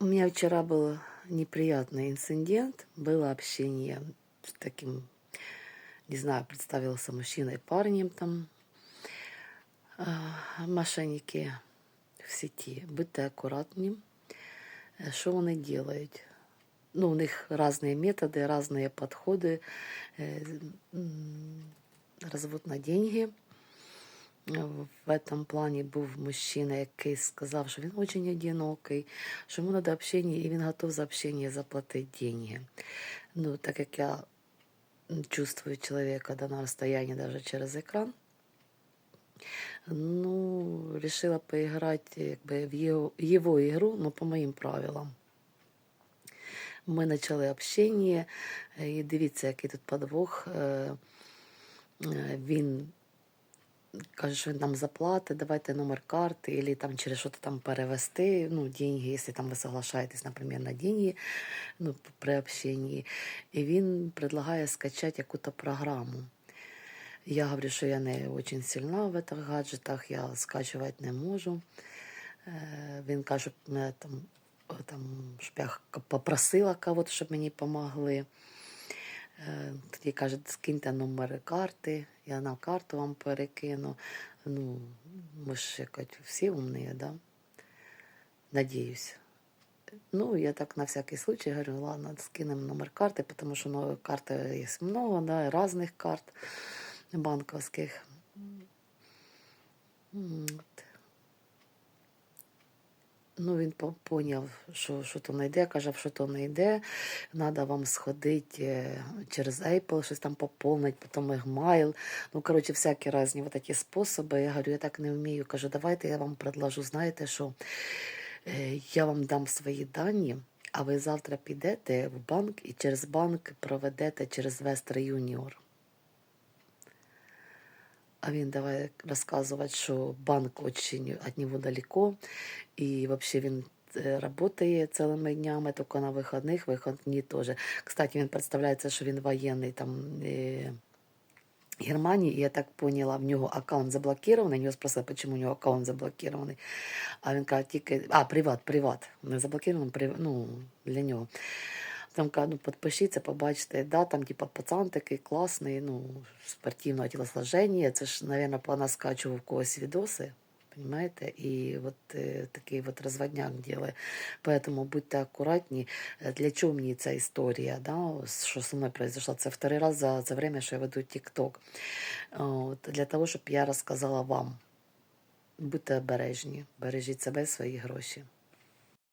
У меня вчера был неприятный инцидент. Было общение с таким, не знаю, представился мужчиной, парнем там. А, Мошенники в сеті. Будьте акуратні. Е, Що вони делають? Ну, у них різні методи, різні підходи. Е, м, Розвод на деньги. В этом плані був мужчина, який сказав, що він дуже одинокий, що йому треба общення, і він готов за общення заплатити деньги. Ну, так як я чувствую человека да, на расстоянии даже через экран, ну, решила поиграть якби, в его, его игру, но по моїм правилам. Ми почали общення, е, і дивіться, який тут подвох. Е, е, Він каже, що він нам заплатить, давайте номер карти, або там через що-то там перевести, ну, деньги, якщо там ви соглашаєтесь, наприклад, на деньги, ну, при общении. І він предлагає скачати якусь програму. Я говорю, що я не дуже сильна в цих гаджетах, я скачувати не можу. Е, Він каже, мене там, там, щоб я попросила кого-то, щоб мені допомогли. Е, Тоді каже, скиньте номери карти, я на карту вам перекину. Ну, ми ж якось всі умні, да? Надіюсь. Ну, я так на всякий случай говорю, ладно, скинем номер карты, потому что ну, карты есть много, да, разных карт банковских. М, от. Ну, він поняв, що, що то не йде, каже, що то не йде. Треба вам сходити е, через Apple, щось там поповнити, потім Gmail. Ну, коротше, всякі різні такі способи. Я говорю, я так не вмію. Кажу, давайте я вам предложу, знаєте, що е, я вам дам свої дані, а ви завтра підете в банк і через банк проведете через Western Junior. А він давай розказувати, що банк очень від нього далеко, і взагалі він е, працює цілими днями, тільки на вихідних, вихідні теж. Кстати, він представляється, що він воєнний там. Е, Германии, и я так поняла, в нього аккаунт заблокирований. Його спросили, почему у нього аккаунт заблокирований. А він каже, тільки, а, приват, приват. Не заблокирований, прив... ну, для нього. Там каже, ну, підпишіться, побачите, да, там, типа, пацан такий класний, ну, спортивного тілосложення. Це ж, мабуть, понаскачував в когось відоси. Понимаете? І от е, такий от розводняк ділає. Поэтому будьте акуратні. Е, Для чого мені ця історія, да? що зі мною произошло? Це второй раз за, за время, що я веду. От, для того, щоб я розказала вам. Будьте обережні, бережіть себе і свої гроші.